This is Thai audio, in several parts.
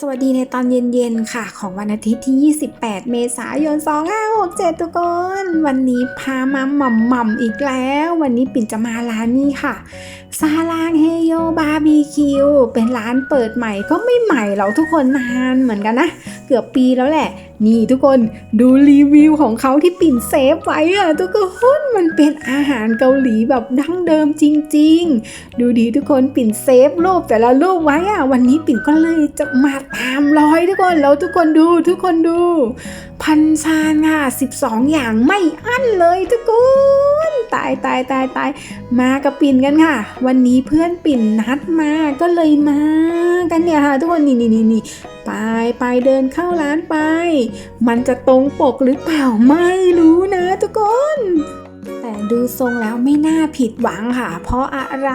สวัสดีในตอนเย็นๆค่ะ ของวันอาทิตย์ที่ 28 เมษายน 2567 ทุกคน วันนี้พามาหม่ำๆอีกแล้ว วันนี้ปิ่นจะมาร้านนี้ค่ะ ซาลางเฮโยบาร์บีคิว เป็นร้านเปิดใหม่ก็ไม่ใหม่หรอกทุกคนนานเหมือนกันนะ เกือบปีแล้วแหละ นี่ทุกคนดูรีวิวของเขาที่ปิ่นเซฟไว้อะทุกคนมันเป็นอาหารเกาหลีแบบดั้งเดิมจริง ๆ ดูดีทุกคนปิ่นเซฟรูปแต่ละรูปไว้อะวันนี้ปิ่นก็เลยจะมาตามรอยทุกคนแล้วทุกคนดูทุกคนดู พันชานค่ะ12 อย่างไม่อั้นเลยทุกคนายตายตายตายมากับปิ่นกันค่ะ วันนี้เพื่อนปิ่นนัดมาก็เลยมากันเนี่ยค่ะ ทุกคนนี่นี่นี่นี่ไปไปเดินเข้าร้านไป มันจะตรงปกหรือเปล่าไม่รู้นะทุกคนแต่ดูทรงแล้วไม่น่าผิดหวังค่ะ เพราะอะไร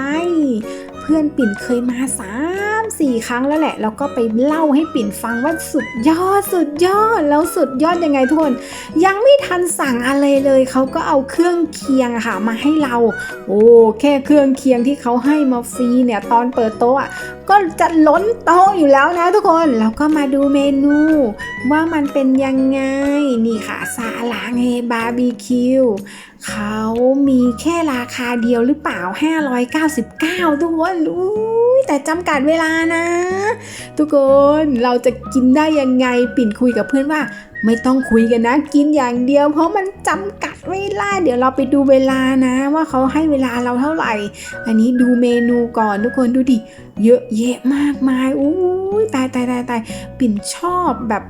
พื่อนปิ่นเคยมาสามสี่ครั้งแล้วแหละ แล้วก็ไปเล่าให้ปิ่นฟังว่าสุดยอดสุดยอดแล้วสุดยอดยังไงทุกคนยังไม่ทันสั่งอะไรเลยเขาก็เอาเครื่องเคียงอะค่ะมาให้เรา โอ้แค่เครื่องเคียงที่เขาให้มาฟรีเนี่ยตอนเปิดโต๊ะอะก็จะล้นโต๊ะอยู่แล้วนะทุกคนแล้วก็มาดูเมนู ว่ามันเป็นยังไงนี่ค่ะซาลางเฮบาร์บีคิวเขามีแค่ราคาเดียวหรือเปล่า 599 ทุกคนอุ้ยแต่จำกัดเวลานะ ทุกคนเราจะกินได้ยังไงปิ่นคุยกับเพื่อนว่า ไม่ต้องคุยกันนะ กินอย่างเดียว เพราะมันจำกัดเวลา เดี๋ยวเราไปดูเวลานะ ว่าเขาให้เวลาเราเท่าไหร่ อันนี้ดูเมนูก่อนทุกคนดูดิ เยอะแยะมากมายอู้ยตายตายตายตายปิ่นชอบแบบ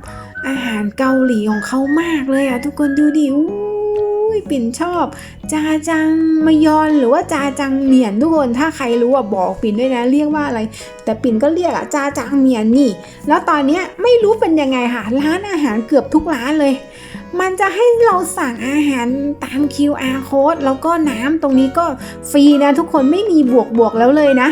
อาหารเกาหลีของเขามากเลยอะทุกคนดูดิอู้ ยปิ่นชอบ จาจังมยอนหรือว่าจาจังเหมียนทุกคนถ้าใครรู้อะบอกปิ่นด้วยนะเรียกว่าอะไร แต่ปิ่นก็เรียกอะจาจังเหมียนนี่ แล้วตอนเนี้ยไม่รู้เป็นยังไงค่ะร้านอาหารเกือบทุกร้านเลย มันจะให้เราสั่งอาหารตาม QR code แล้วก็น้ำตรงนี้ก็ฟรีนะทุกคนไม่มีบวกบวกแล้วเลยนะ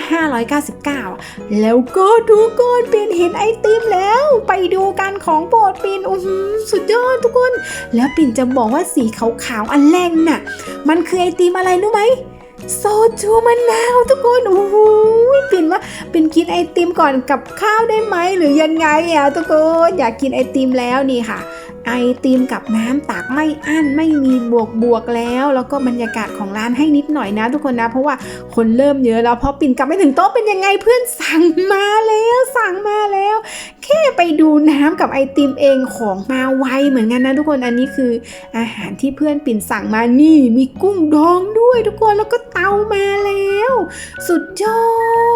599 แล้วก็ทุกคนปินเห็นไอติมแล้ว ไปดูกันของโปรดปินโอ้โหสุดยอดทุกคน แล้วปิ่นจะบอกว่าสีขาวๆอันแรกน่ะ มันคือไอติมอะไรรู้ไหมโซจูมะนาวทุกคนโอ้โหปิ่นว่าปิ่นกินไอติมก่อนกับข้าวได้ไหมหรือยังไงอะทุกคนอยากกินไอติมแล้วนี่ค่ะ ไอติมกับน้ำตักไม่อั้นไม่มีบวกบวกแล้ว แล้วก็บรรยากาศของร้านให้นิดหน่อยนะ ทุกคนนะ เพราะว่าคนเริ่มเยอะแล้วพอปิ่นกลับไปถึงโต๊ะเป็นยังไงเพื่อนสั่งมาแล้วสั่งมาแล้ว แค่ไปดูน้ำกับไอติมเองของมาไวเหมือนกันนะทุกคนอันนี้คืออาหารที่เพื่อนปิ่นสั่งมานี่มีกุ้งดองด้วยทุกคนแล้วก็เตามาแล้ว สุดยอด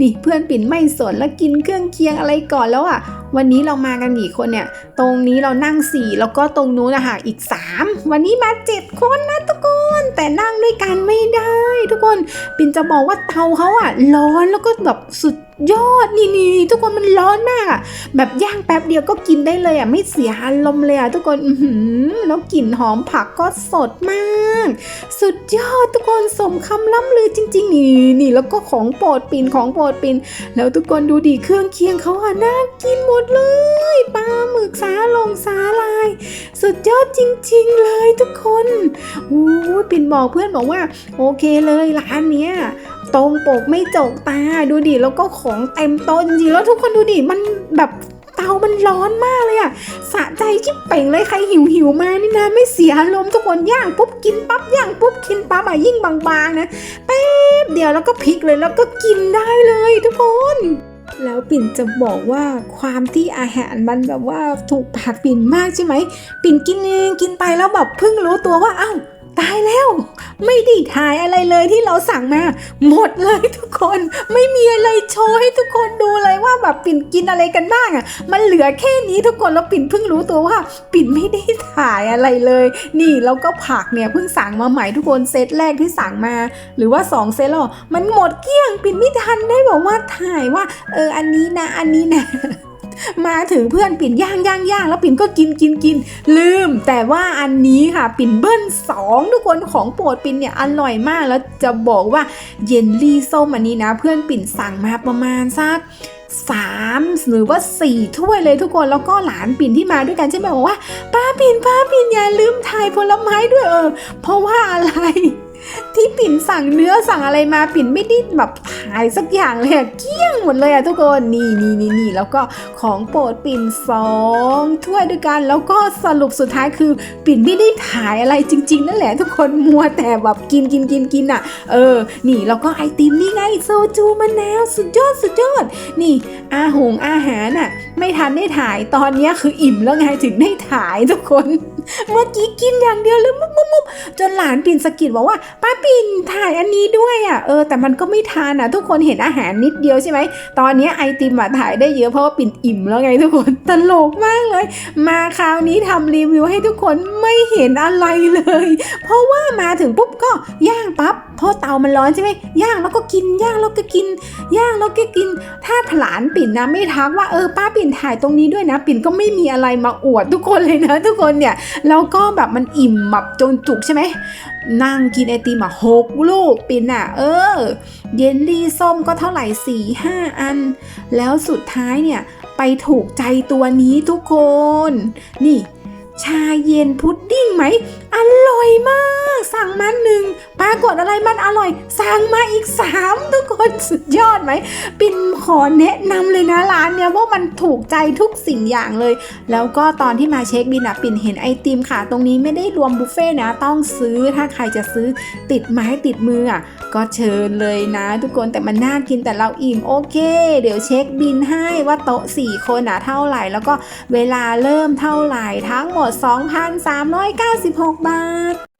นี่เพื่อนปิ่นไม่สนแล้วกินเครื่องเคียงอะไรก่อนแล้วอะ วันนี้เรามากันกี่คนเนี่ย ตรงนี้เรานั่งสี่แล้วก็ตรงนู้นนะคะอีกสามวันนี้มาเจ็ดคนนะทุกคน แต่นั่งด้วยกันไม่ได้ ทุกคนปิ่นจะบอกว่าเตาเขาอะร้อนแล้วก็แบบสุดยอดนี่นี่ทุกคนมันร้อนมากอะแบบย่างแป๊บเดียวก็กินได้เลยอะไม่เสียอารมณ์เลยอะทุกคนอืแล้วกลิ่นหอมผักก็สดมาก สุดยอดทุกคนสมคำล่ำลือจริง ๆ นี่นี่แล้วก็ของโปรดปินของโปรดปิน แล้วทุกคนดูดิเครื่องเคียงเขาอะน่ากินหมดเลยปลาหมึกสาลงสาล สุดยอดจริง ๆ เลยทุกคนโอ้ปินบอกเพื่อนบอกว่า โอเคเลยร้านเนี้ยตรงปกไม่จกตาดูดิแล้วก็ของเต็มโต๊ะจริงๆแล้วทุกคนดูดิมันแบบเตามันร้อนมากเลยอะสะใจชิบเป่งเลยใครหิวหิวมานี่นะไม่เสียอารมณ์ทุกคนย่างปุ๊บกินปั๊บย่างปุ๊บกินปั๊บอะยิ่งบางๆนะแป๊บเดียวแล้วก็พลิกเลยแล้วก็กินได้เลยทุกคน แล้วปิ่นจะบอกว่าความที่อาหารมันแบบว่าถูกปากปิ่นมากใช่ไหม ปิ่นกินเองกินไปแล้วแบบเพิ่งรู้ตัวว่าเอ้า ตายแล้ว ไม่ได้ถ่ายอะไรเลยที่เราสั่งมา หมดเลยทุกคน ไม่มีอะไรโชว์ให้ทุกคนดูเลยว่าแบบปิ่นกินอะไรกันบ้างอะ่ะ มันเหลือแค่นี้ทุกคนแล้วปิ่นเพิ่งรู้ตัวว่า ปิ่นไม่ได้ถ่ายอะไรเลย นี่แล้วก็ผักเนี่ยเพิ่งสั่งมาใหม่ทุกคนเซตแรกที่สั่งมา หรือว่าสองเซตแล้วมันหมดเกลี้ยง ปิ่นไม่ทันได้บอกว่าถ่ายว่า เอออันนี้นะ อันนี้นะ มาถึงเพื่อนปิ่นย่างย่างย่างแล้วปิ่นก็กินกินกินลืม แต่ว่าอันนี้ค่ะปิ่นเบิ้ลสองทุกคนของโปรดปิ่นเนี่ยอร่อยมากแล้วจะบอกว่าเยลลี่ส้มอันนี้นะ เพื่อนปิ่นสั่งมาประมาณสักสามหรือว่าสี่ถ้วยเลยทุกคนแล้วก็หลานปิ่นที่มาด้วยกันใช่ไหมบอกว่าป้าปิ่นป้าปิ่นอย่าลืมถ่ายผลไม้ด้วยเออเพราะว่าอะไร ที่ปิ่นสั่งเนื้อสั่งอะไรมาปิ่นไม่ได้แบบถ่ายสักอย่างเลยอะเกลี้ยงหมดเลยอะทุกคนนี่นี่นี่นี่แล้วก็ของโปรดปิ่นสองถ้วยด้วยกัน แล้วก็สรุปสุดท้ายคือปิ่นไม่ได้ถ่ายอะไรจริง ๆ นั่นแหละทุกคนมัวแต่แบบกินกินกินกินอะเออ นี่แล้วก็ไอติมนี่ไงโซจูมะนาวสุดยอดสุดยอดนี่อาหงอาหารน่ะไม่ทันได้ถ่ายตอนนี้คืออิ่มแล้วไงถึงได้ถ่ายทุกคน เมื่อกี้กินอย่างเดียวเลยมุบมุบมุบจนหลานปิ่นสะกิดบอกว่าป้าปิ่นถ่ายอันนี้ด้วยอะเออแต่มันก็ไม่ทานอะ ทุกคนเห็นอาหารนิดเดียวใช่ไหมตอนนี้ไอติมอะถ่ายได้เยอะเพราะว่าปิ่นอิ่มแล้วไงทุกคนตลกมากเลย มาคราวนี้ทำรีวิวให้ทุกคนไม่เห็นอะไรเลย เพราะว่ามาถึงปุ๊บก็ย่างปั๊บเพราะเตามันร้อนใช่ไหมย่างแล้วก็กินย่างแล้วก็กินย่างแล้วก็กิน ถ้าหลานปิ่นนะไม่ทักว่าเออป้าปิ่นถ่ายตรงนี้ด้วยนะ ปิ่นก็ไม่มีอะไรมาอวดทุกคนเลยนะ ทุกคนเนี่ยแล้วก็แบบมันอิ่มแบบจนจุกใช่ไหม นั่งกินไอติมอะหกลูกปินอะ เออ เยลลี่ส้มก็เท่าไหร่สี่ห้าอัน แล้วสุดท้ายเนี่ย ไปถูกใจตัวนี้ทุกคน นี่ ชาเย็นพุดดิ้งไหม อร่อยมาก สั่งมาหนึ่งปรากฏอะไรมันอร่อย สั่งมาอีกสามทุกคนสุดยอดไหม ปินขอแนะนำเลยนะร้านเนี่ยว่ามันถูกใจทุกสิ่งอย่างเลย แล้วก็ตอนที่มาเช็คบินอะปิ่นเห็นไอติมค่ะ ตรงนี้ไม่ได้รวมบุฟเฟ่ต์นะต้องซื้อถ้าใครจะซื้อติดไม้ติดมืออะก็เชิญเลยนะ ทุกคนแต่มันน่ากินแต่เราอิ่มโอเค เดี๋ยวเช็คบินให้ว่าโต๊ะ4คนอะเท่าไหร่ แล้วก็เวลาเริ่มเท่าไหร่ทั้งหมด 2,396บาท